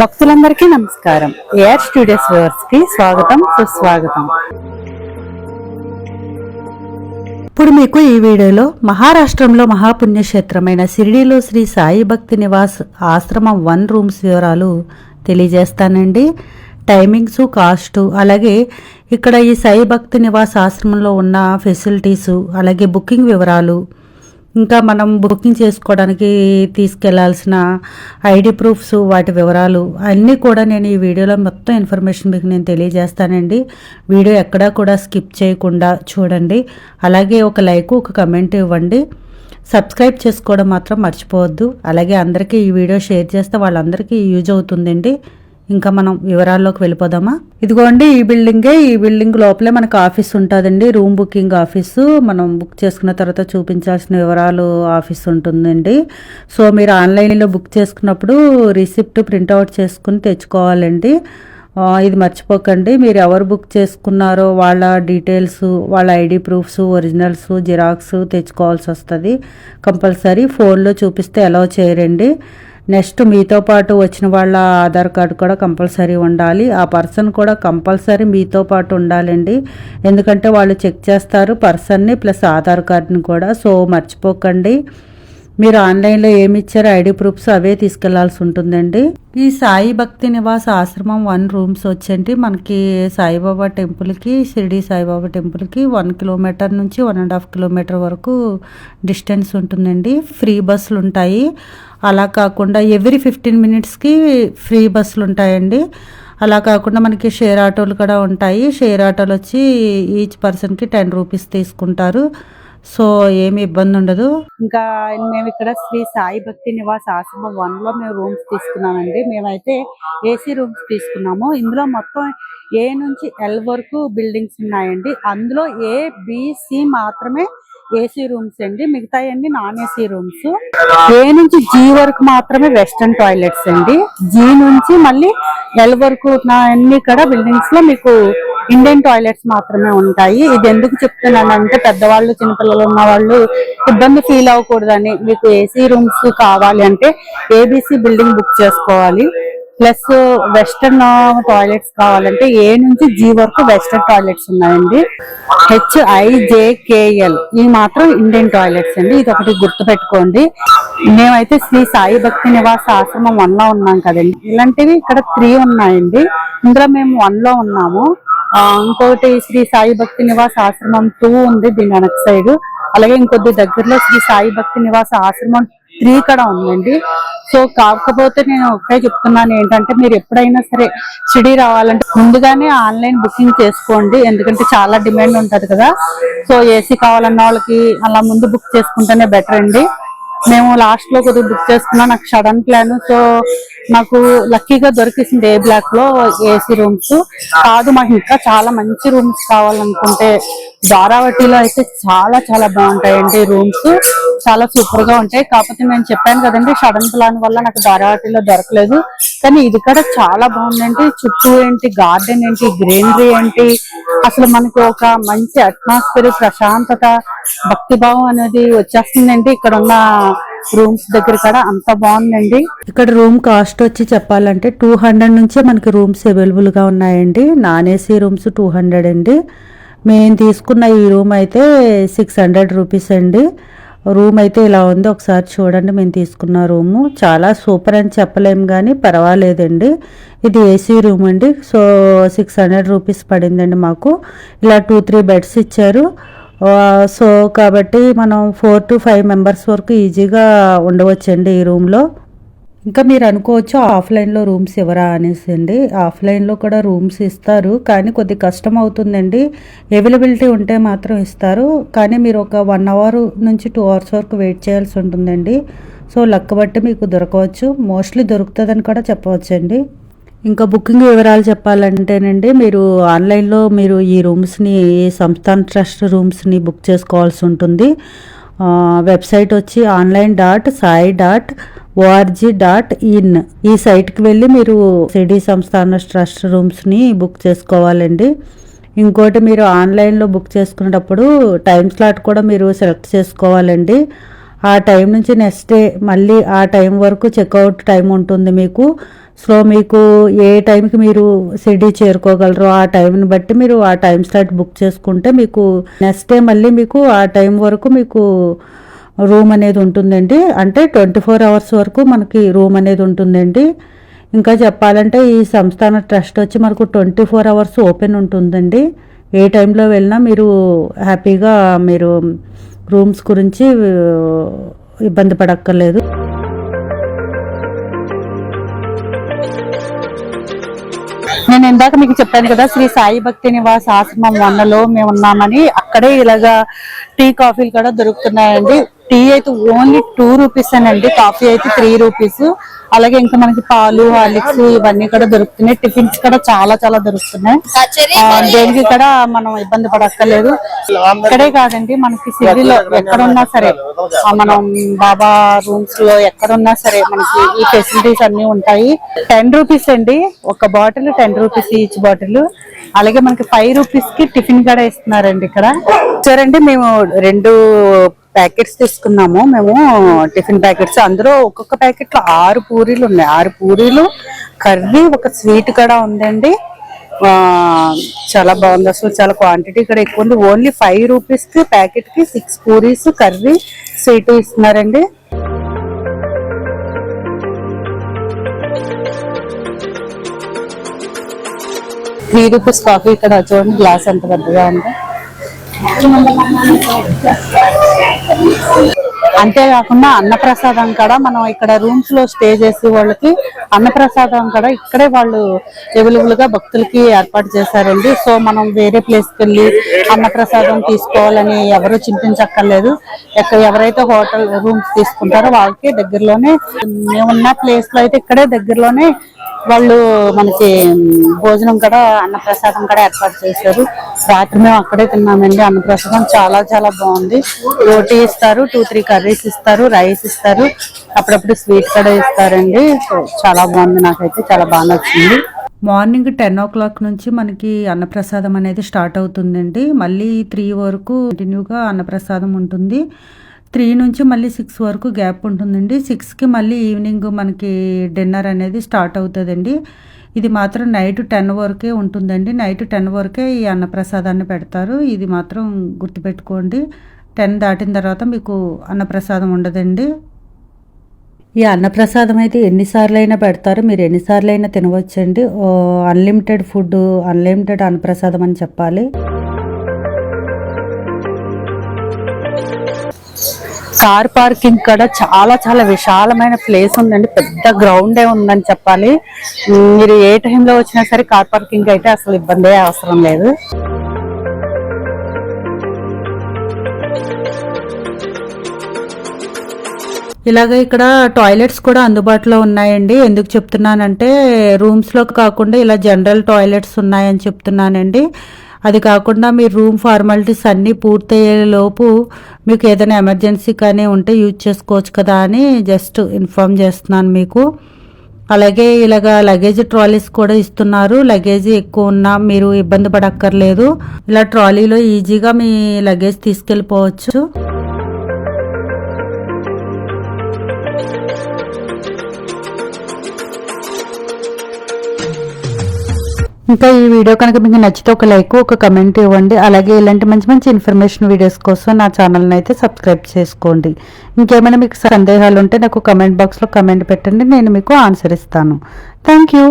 భక్తులందరికీ నమస్కారం. AR studios వ్యూవర్స్కి స్వాగతం సుస్వాగతం. ఇప్పుడు మీకు ఈ వీడియోలో మహారాష్ట్రంలో మహాపుణ్యక్షేత్రమైన షిరిడీలో శ్రీ సాయి భక్తి నివాస్ ఆశ్రమం వన్ రూమ్స్ వివరాలు తెలియజేస్తానండి. టైమింగ్స్ కాస్ట్ అలాగే ఇక్కడ ఈ సాయి భక్తి నివాస్ ఆశ్రమంలో ఉన్న ఫెసిలిటీసు అలాగే బుకింగ్ వివరాలు ఇంకా మనం బుకింగ్ చేసుకోవడానికి తీసుకెళ్ళాల్సిన ఐడి ప్రూఫ్స్ వాటి వివరాలు అన్నీ కూడా నేను ఈ వీడియోలో మొత్తం ఇన్ఫర్మేషన్ మీకు నేను తెలియజేస్తానండి. వీడియో ఎక్కడా కూడా స్కిప్ చేయకుండా చూడండి. అలాగే ఒక లైక్ ఒక కమెంట్ ఇవ్వండి. సబ్స్క్రైబ్ చేసుకోవడం మాత్రం మర్చిపోవద్దు. అలాగే అందరికీ ఈ వీడియో షేర్ చేస్తే వాళ్ళందరికీ యూజ్ అవుతుందండి. ఇంకా మనం వివరాల్లోకి వెళ్ళిపోదామా? ఇదిగోండి ఈ బిల్డింగే ఈ బిల్డింగ్ లోపలే మనకు ఆఫీస్ ఉంటుందండి. Room booking office. మనం బుక్ చేసుకున్న తర్వాత చూపించాల్సిన వివరాలు ఆఫీస్ ఉంటుందండి. సో మీరు ఆన్లైన్లో బుక్ చేసుకున్నప్పుడు రిసిప్ట్ ప్రింట్అవుట్ చేసుకుని తెచ్చుకోవాలండి. ఇది మర్చిపోకండి. మీరు ఎవరు బుక్ చేసుకున్నారో వాళ్ళ డీటెయిల్స్ వాళ్ళ ఐడి ప్రూఫ్స్ ఒరిజినల్స్ జిరాక్స్ తెచ్చుకోవాల్సి వస్తుంది. కంపల్సరీ ఫోన్లో చూపిస్తే అలౌ చేయరండి. నెక్స్ట్ మీతో పాటు వచ్చిన వాళ్ళ ఆధార్ కార్డు కూడా కంపల్సరీ ఉండాలి. ఆ పర్సన్ కూడా కంపల్సరీ మీతో పాటు ఉండాలండి. ఎందుకంటే వాళ్ళు చెక్ చేస్తారు పర్సన్ని ప్లస్ ఆధార్ కార్డుని కూడా. సో మర్చిపోకండి. మీరు ఆన్లైన్లో ఏమి ఇచ్చారో ఐడి ప్రూఫ్స్ అవే తీసుకెళ్ళాల్సి ఉంటుందండి. ఈ సాయి భక్తి నివాస్ ఆశ్రమం వన్ రూమ్స్ వచ్చేంటి మనకి సాయిబాబా టెంపుల్కి షిరిడి సాయిబాబా టెంపుల్కి వన్ కిలోమీటర్ నుంచి వన్ అండ్ హాఫ్ కిలోమీటర్ వరకు డిస్టెన్స్ ఉంటుందండి. ఫ్రీ బస్సులు ఉంటాయి. అలా కాకుండా ఎవ్రీ ఫిఫ్టీన్ మినిట్స్కి ఫ్రీ బస్సులు ఉంటాయండి. అలా కాకుండా మనకి షేర్ ఆటోలు కూడా ఉంటాయి. షేర్ ఆటోలు వచ్చి ఈచ్ పర్సన్కి టెన్ రూపీస్ తీసుకుంటారు. సో ఏమి ఇబ్బంది ఉండదు. ఇంకా మేము ఇక్కడ శ్రీ సాయి భక్తి నివాస్ ఆశ్రమం వన్లో మేము రూమ్స్ తీసుకున్నామండి. మేమైతే ఏసీ రూమ్స్ తీసుకున్నాము. ఇందులో మొత్తం ఏ నుంచి ఎల్ వరకు బిల్డింగ్స్ ఉన్నాయండి. అందులో ఏ బిసి మాత్రమే ఏసీ రూమ్స్ అండి. మిగతా అన్ని నాన్ ఏసీ రూమ్స్. ఏ నుంచి జీ వరకు మాత్రమే వెస్టర్న్ టాయిలెట్స్ అండి. జీ నుంచి మళ్ళీ ఎల్ వరకు అన్ని ఇక్కడ బిల్డింగ్స్లో మీకు ఇండియన్ టాయిలెట్స్ మాత్రమే ఉంటాయి. ఇది ఎందుకు చెప్తున్నానంటే పెద్దవాళ్ళు చిన్నపిల్లలు ఉన్న వాళ్ళు ఇబ్బంది ఫీల్ అవ్వకూడదని. మీకు ఏసీ రూమ్స్ కావాలి అంటే ఏబీసీ బిల్డింగ్ బుక్ చేసుకోవాలి. ప్లస్ వెస్టర్న్ టాయిలెట్స్ కావాలంటే ఏ నుంచి జీ వరకు వెస్టర్న్ టాయిలెట్స్ ఉన్నాయండి. హెచ్ఐజేకేఎల్. ఇవి మాత్రం ఇండియన్ టాయిలెట్స్ అండి. ఇది ఒకటి గుర్తు పెట్టుకోండి మేమైతే శ్రీ సాయి భక్తి నివాస ఆశ్రమం వన్లో ఉన్నాం కదండి. ఇలాంటివి ఇక్కడ త్రీ ఉన్నాయండి. ఇందులో మేము వన్లో ఉన్నాము. ఆ, ఇంకొకటి శ్రీ సాయి భక్తి నివాస ఆశ్రమం టూ ఉంది దీని వెనక సైడ్. అలాగే ఇంకొద్ది దగ్గరలో శ్రీ సాయి భక్తి నివాస ఆశ్రమం త్రీ కూడా ఉందండి. సో కాకపోతే నేను ఒకటే చెప్తున్నాను ఏంటంటే మీరు ఎప్పుడైనా సరే షిడి రావాలంటే ముందుగానే ఆన్లైన్ బుకింగ్ చేసుకోండి. ఎందుకంటే చాలా డిమాండ్ ఉంటుంది కదా. సో ఏసీ కావాలన్న వాళ్ళకి అలా ముందు బుక్ చేసుకుంటేనే బెటర్ అండి. మేము లాస్ట్లో కొద్దిగా బుక్ చేసుకున్నా నాకు సడన్ ప్లాన్ సో నాకు లక్కీగా దొరికేసింది ఏ బ్లాక్లో ఏసీ రూమ్స్ కాదు మాకు ఇంకా చాలా మంచి రూమ్స్ కావాలనుకుంటే ధారావతిలో అయితే చాలా చాలా బాగుంటాయండి రూమ్స్ చాలా సూపర్గా ఉంటాయి. కాకపోతే నేను చెప్పాను కదండి సడన్ ప్లాన్ వల్ల నాకు ధారావాటిలో దొరకలేదు. కానీ ఇది కూడా చాలా బాగుందండి. చుట్టూ ఏంటి గార్డెన్ ఏంటి గ్రీనరీ ఏంటి అసలు మనకి ఒక మంచి అట్మాస్ఫియర్ ప్రశాంతత భక్తిభావం అనేది వచ్చేస్తుందండి. ఇక్కడ ఉన్న రూమ్స్ దగ్గర కూడా అంత బాగుందండి. ఇక్కడ రూమ్ కాస్ట్ వచ్చి చెప్పాలంటే టూ హండ్రెడ్ నుంచే మనకి రూమ్స్ అవైలబుల్గా ఉన్నాయండి. Non AC rooms two hundred అండి. మేము తీసుకున్న ఈ రూమ్ అయితే సిక్స్ హండ్రెడ్ రూపీస్ అండి. రూమ్ అయితే ఇలా ఉంది. ఒకసారి చూడండి మేము తీసుకున్న రూము. చాలా సూపర్ అని చెప్పలేము కానీ పర్వాలేదండి. ఇది ఏసీ రూమ్ అండి. సో సిక్స్ హండ్రెడ్ రూపీస్ పడిందండి మాకు. ఇలా టూ త్రీ బెడ్స్ ఇచ్చారు. సో కాబట్టి మనం ఫోర్ టు ఫైవ్ మెంబర్స్ వరకు ఈజీగా ఉండవచ్చండి ఈ రూమ్లో ఇంకా మీరు అనుకోవచ్చు ఆఫ్లైన్లో రూమ్స్ ఇవ్వరా అనేసి అండి. ఆఫ్లైన్లో కూడా రూమ్స్ ఇస్తారు. కానీ కొద్ది కష్టం అవుతుందండి. అవైలబిలిటీ ఉంటే మాత్రం ఇస్తారు. కానీ మీరు ఒక వన్ అవర్ నుంచి టూ అవర్స్ వరకు వెయిట్ చేయాల్సి ఉంటుందండి. సో లక్క బట్టి మీకు దొరకవచ్చు. మోస్ట్లీ దొరుకుతుందని కూడా చెప్పవచ్చండి. ఇంకా బుకింగ్ వివరాలు చెప్పాలంటేనండి మీరు ఆన్లైన్లో మీరు ఈ రూమ్స్ని సంస్థాన్ ట్రస్ట్ రూమ్స్ని బుక్ చేసుకోవాల్సి ఉంటుంది. వెబ్సైట్ వచ్చి online dot Sai dot O R G dot in ఈ సైట్కి వెళ్ళి మీరు సిడీ సంస్థాన ట్రస్ట్ రూమ్స్ని బుక్ చేసుకోవాలండి. ఇంకోటి మీరు ఆన్లైన్లో బుక్ చేసుకునేటప్పుడు టైం స్లాట్ కూడా మీరు సెలెక్ట్ చేసుకోవాలండి. ఆ టైం నుంచి నెక్స్ట్ డే మళ్ళీ ఆ టైం వరకు చెక్అవుట్ టైం ఉంటుంది మీకు. సో మీకు ఏ టైంకి మీరు సిడీ చేరుకోగలరు ఆ టైంని బట్టి మీరు ఆ టైం స్లాట్ బుక్ చేసుకుంటే మీకు నెక్స్ట్ డే మళ్ళీ మీకు ఆ టైం వరకు మీకు రూమ్ అనేది ఉంటుందండి. అంటే ట్వంటీ ఫోర్ అవర్స్ వరకు మనకి రూమ్ అనేది ఉంటుందండి. ఇంకా చెప్పాలంటే ఈ సంస్థాన ట్రస్ట్ వచ్చి మనకు ట్వంటీ ఫోర్ అవర్స్ ఓపెన్ ఉంటుందండి. ఏ టైంలో వెళ్ళినా మీరు హ్యాపీగా మీరు రూమ్స్ గురించి ఇబ్బంది పడక్కర్లేదు. నేను ఇందాక మీకు చెప్పాను కదా శ్రీ సాయి భక్తి నివాస్ ఆశ్రమం వన్నలో మేము ఉన్నామని అక్కడే ఇలాగా టీ కాఫీలు కూడా దొరుకుతున్నాయండి. టీ అయితే ఓన్లీ టూ రూపీస్ అండి కాఫీ అయితే త్రీ రూపీస్. అలాగే ఇంకా మనకి పాలు హార్లిక్స్ ఇవన్నీ కూడా దొరుకుతున్నాయి. టిఫిన్స్ కూడా చాలా చాలా దొరుకుతున్నాయి. దేనికి కూడా మనం ఇబ్బంది పడక్కర్లేదు. ఇక్కడే కాదండి మనకి సిటీలో ఎక్కడున్నా సరే మనం బాబా రూమ్స్లో ఎక్కడున్నా సరే మనకి ఈ ఫెసిలిటీస్ అన్ని ఉంటాయి. టెన్ రూపీస్ అండి ఒక bottle ten rupees each bottle. అలాగే మనకి ఫైవ్ రూపీస్కి టిఫిన్ కూడా ఇస్తున్నారండి ఇక్కడ. చూడండి మేము రెండు ప్యాకెట్స్ తీసుకున్నాము. మేము టిఫిన్ ప్యాకెట్స్. అందులో ఒక్కొక్క ప్యాకెట్లో ఆరు పూరీలు ఉన్నాయి. ఆరు పూరీలు కర్రీ ఒక స్వీట్ కూడా ఉందండి. చాలా బాగుంది. అసలు చాలా క్వాంటిటీ ఇక్కడ ఎక్కువ ఉంది. ఓన్లీ ఫైవ్ రూపీస్కి ప్యాకెట్కి సిక్స్ పూరీస్ కర్రీ స్వీట్ ఇస్తున్నారండి. త్రీ రూపీస్ కాఫీ ఇక్కడ చూడండి. గ్లాస్ ఎంత పెద్దగా ఉంది. అంతేకాకుండా అన్నప్రసాదం కూడా మనం ఇక్కడ రూమ్స్లో స్టే చేసే వాళ్ళకి అన్నప్రసాదం కూడా ఇక్కడే వాళ్ళు అవైలబుల్గా భక్తులకి ఏర్పాటు చేశారండి. సో మనం వేరే ప్లేస్కి వెళ్ళి అన్నప్రసాదం తీసుకోవాలని ఎవరు చింతించక్కర్లేదు. ఎక్కడ ఎవరైతే హోటల్ రూమ్స్ తీసుకుంటారో వాళ్ళకి దగ్గరలోనే మేమున్న ప్లేస్లో అయితే ఇక్కడే దగ్గరలోనే వాళ్ళు మనకి భోజనం కూడా అన్నప్రసాదం కూడా ఏర్పాటు చేశారు. రాత్రి మేము అక్కడే తిన్నామండి. అన్నప్రసాదం చాలా చాలా బాగుంది. రోటీ ఇస్తారు టూ త్రీ కర్రీస్ ఇస్తారు రైస్ ఇస్తారు. అప్పుడప్పుడు స్వీట్ కూడా ఇస్తారండి. చాలా బాగుంది నాకైతే. చాలా బాగా నచ్చింది. మార్నింగ్ టెన్ ఓ క్లాక్ నుంచి మనకి అన్నప్రసాదం అనేది స్టార్ట్ అవుతుందండి. మళ్ళీ త్రీ వరకు కంటిన్యూగా అన్నప్రసాదం ఉంటుంది. త్రీ నుంచి మళ్ళీ సిక్స్ వరకు గ్యాప్ ఉంటుందండి. సిక్స్కి మళ్ళీ ఈవినింగ్ మనకి డిన్నర్ అనేది స్టార్ట్ అవుతుందండి. ఇది మాత్రం నైట్ టెన్ వరకే ఉంటుందండి. నైట్ టెన్ వరకే ఈ అన్నప్రసాదాన్ని పెడతారు. ఇది మాత్రం గుర్తుపెట్టుకోండి. టెన్ దాటిన తర్వాత మీకు అన్నప్రసాదం ఉండదండి. ఈ అన్నప్రసాదం అయితే ఎన్నిసార్లు అయినా పెడతారు. మీరు ఎన్నిసార్లు అయినా తినవచ్చండి అన్లిమిటెడ్ ఫుడ్ అన్లిమిటెడ్ అన్నప్రసాదం అని చెప్పాలి. కార్ పార్కింగ్ కూడా చాలా చాలా విశాలమైన ప్లేస్ ఉందండి. పెద్ద గ్రౌండే ఉందని చెప్పాలి. మీరు ఏ టైంలో వచ్చినా సరే కార్ పార్కింగ్ అయితే అసలు ఇబ్బందే అవసరం లేదు. ఇలాగే ఇక్కడ టాయిలెట్స్ కూడా అందుబాటులో ఉన్నాయండి. ఎందుకు చెప్తున్నానంటే రూమ్స్ కాకుండా ఇలా జనరల్ టాయిలెట్స్ ఉన్నాయని చెప్తున్నానండి. అది కాకుండా మీ రూమ్ ఫార్మాలిటీస్ అన్నీ పూర్తయ్యే లోపు మీకు ఏదైనా ఎమర్జెన్సీ కానీ ఉంటే యూజ్ చేసుకోవచ్చు కదా అని జస్ట్ ఇన్ఫార్మ్ చేస్తున్నాను మీకు. అలాగే ఇలాగ లగేజ్ ట్రాలీస్ కూడా ఇస్తున్నారు. లగేజ్ ఎక్కువ ఉన్నా మీరు ఇబ్బంది పడక్కర్లేదు. ఇలా ట్రాలీలో ఈజీగా మీ లగేజ్ తీసుకెళ్ళిపోవచ్చు. ఇంకా ఈ వీడియో కనుక మీకు నచ్చితే ఒక లైక్ ఒక కమెంట్ ఇవ్వండి. అలాగే ఇలాంటి మంచి మంచి ఇన్ఫర్మేషన్ వీడియోస్ కోసం నా ఛానల్ని అయితే సబ్స్క్రైబ్ చేసుకోండి. ఇంకేమైనా మీకు సందేహాలు ఉంటే నాకు కమెంట్ బాక్స్లో కమెంట్ పెట్టండి. నేను మీకు ఆన్సర్ ఇస్తాను. Thank you